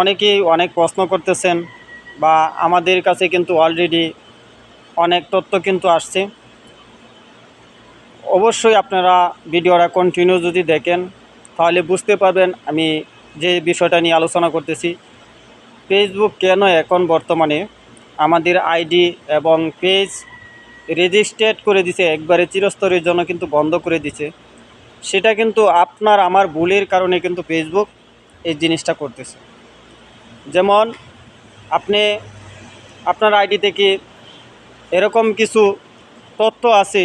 অনেকেই অনেক প্রশ্ন করতেছেন বা আমাদের কাছে কিন্তু অলরেডি অনেক তথ্য কিন্তু আসছে। অবশ্যই আপনারা ভিডিওটা কন্টিনিউ যদি দেখেন, তাহলে বুঝতে পারবেন আমি যে বিষয়টা নিয়ে আলোচনা করতেছি। ফেসবুক কেন এখন বর্তমানে আমাদের আইডি এবং পেজ রেজিস্ট্রেট করে দিছে, একবারে চিরস্তরের জন্য কিন্তু বন্ধ করে দিছে। সেটা কিন্তু আপনার, আমার ভুলের কারণে কিন্তু ফেসবুক এই জিনিসটা করতেছে। যেমন আপনি আপনার আইডি থেকে এরকম কিছু তথ্য আছে,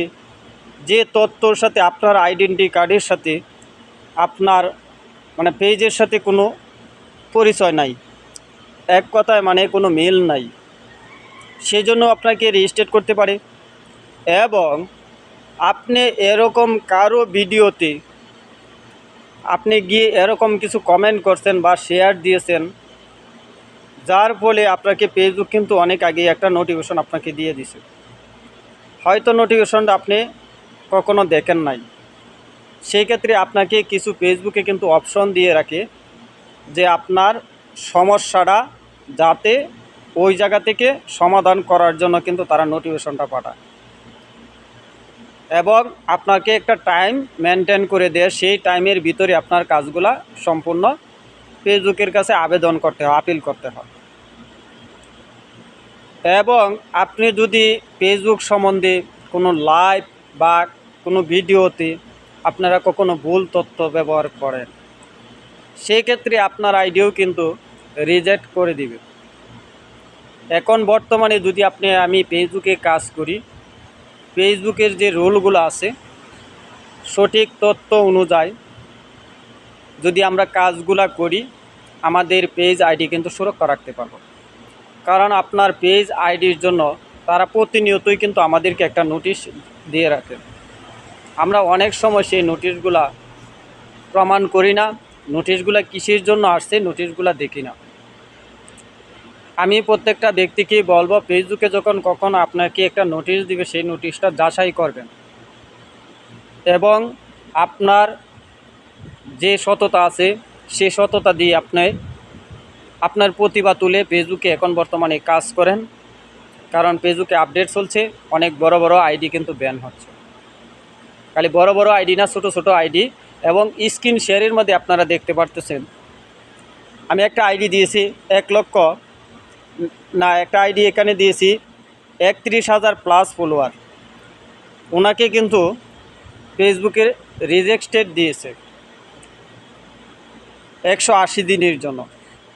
যে তথ্যর সাথে আপনার আইডেন্টি কার্ডের সাথে আপনার মানে পেজের সাথে কোনো পরিচয় নাই, এক কথায় মানে কোনো মিল নাই, সেজন্য আপনাকে রেজিস্ট্রেট করতে পারে এবং আপনি এরকম কারও ভিডিওতে আপনি গিয়ে এরকম কিছু কমেন্ট করছেন বা শেয়ার দিয়েছেন যার ফলে আপনাকে ফেসবুক কিন্তু অনেক আগে একটা নোটিফিকেশন আপনাকে দিয়ে দিছে। হয়তো নোটিফিকেশনটা আপনি কখনো দেখেন নাই। সেই ক্ষেত্রে আপনাকে কিছু ফেসবুকে কিন্তু অপশন দিয়ে রাখে যে আপনার সমস্যাটা যাতে ওই জায়গা থেকে সমাধান করার জন্য কিন্তু তারা নোটিফিকেশনটা পাঠায়। এবং আপনাকে একটা টাইম মেনটেন করে দেয়, সেই টাইমের ভিতরে আপনার কাজগুলা সম্পূর্ণ ফেসবুকের কাছে আবেদন করতে হয়, আপিল করতে হয়। এবং আপনি যদি ফেসবুক সম্বন্ধে কোনো লাইভ বা কোনো ভিডিওতে আপনারা কখনো ভুল তথ্য ব্যবহার করেন সেই ক্ষেত্রে আপনার আইডিও কিন্তু রিজেক্ট করে দিবে। এখন বর্তমানে যদি আপনি, আমি ফেসবুকে কাজ করি, ফেসবুকের যে রুলগুলো আছে, সঠিক তথ্য অনুযায়ী যদি আমরা কাজগুলা করি, আমাদের পেজ আইডি কিন্তু সুরক্ষা রাখতে পারব। কারণ আপনার পেজ আইডির জন্য তারা প্রতিনিয়তই কিন্তু আমাদেরকে একটা নোটিশ দিয়ে রাখে। আমরা অনেক সময় সেই নোটিশগুলা প্রমাণ করি না নোটিশগুলা কিসের জন্য আসছে নোটিশগুলা দেখি না। আমি প্রত্যেকটা ব্যক্তিকেই বলব ফেসবুকে যখন কখন আপনাকে একটা নোটিশ দিবে, সেই নোটিশটা যাচাই করবেন। এবং আপনার যে সততা আছে, সে সততা দিয়ে আপনি, আপনার প্রতিভা তুলে ফেসবুকে এখন বর্তমানে কাজ করেন। কারণ ফেসবুকে আপডেট চলছে, অনেক বড় বড় আইডি কিন্তু ব্যান হচ্ছে। খালি বড় বড় আইডি না, ছোট ছোট আইডি এবং স্ক্রিন শেয়ারের মধ্যে আপনারা দেখতে পারতেছেন। আমি একটা আইডি দিয়েছি, এক লক্ষ, না, একটা আইডি এখানে দিয়েছি, একত্রিশ হাজার প্লাস ফলোয়ার ওনাকে কিন্তু ফেসবুকে রিজেক্টেড দিয়েছে। একশো আশি দিনের জন্য।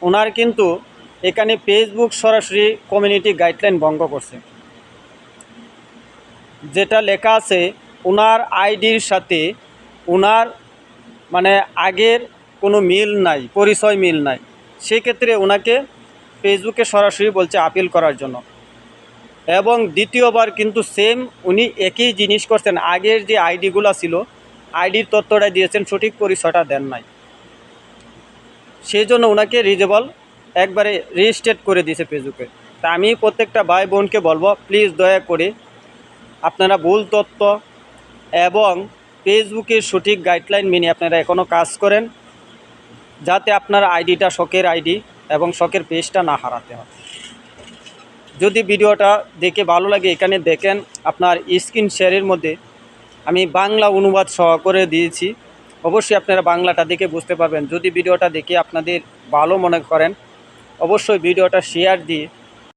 ওনার কিন্তু এখানে ফেসবুক সরাসরি কমিউনিটি গাইডলাইন ভঙ্গ করছে। যেটা লেখা আছে, ওনার আইডির সাথে ওনার মানে আগের কোনো মিল নাই, পরিচয় মিল নাই। সেক্ষেত্রে ওনাকে ফেসবুকে সরাসরি বলছে আপিল করার জন্য। এবং দ্বিতীয়বার কিন্তু সেম উনি একই জিনিস করছেন। আগের যে আইডিগুলো ছিল, আইডির তথ্যটা দিয়েছেন, সঠিক পরিচয়টা দেন নাই। সেই জন্য ওনাকে রিজেবল একবারে রেজিস্ট্রেট করে দিয়েছে ফেসবুকে তা আমি প্রত্যেকটা ভাই বোনকে বলব প্লিজ দয়া করে আপনারা ভুল তথ্য এবং ফেসবুকের সঠিক গাইডলাইন মেনে আপনারা এখনও কাজ করেন, যাতে আপনার আইডিটা শখের আইডি এবং শখের পেজটা না হারাতে হয়। যদি ভিডিওটা দেখে ভালো লাগে এখানে দেখেন, আপনার স্ক্রিন শেয়ারের মধ্যে আমি বাংলা অনুবাদ সহ করে দিয়েছি। অবশ্যই আপনারা বাংলাটা দেখে বুঝতে পারবেন। যদি ভিডিওটা দেখে আপনাদের ভালো মনে করেন, অবশ্যই ভিডিওটা শেয়ার দিয়ে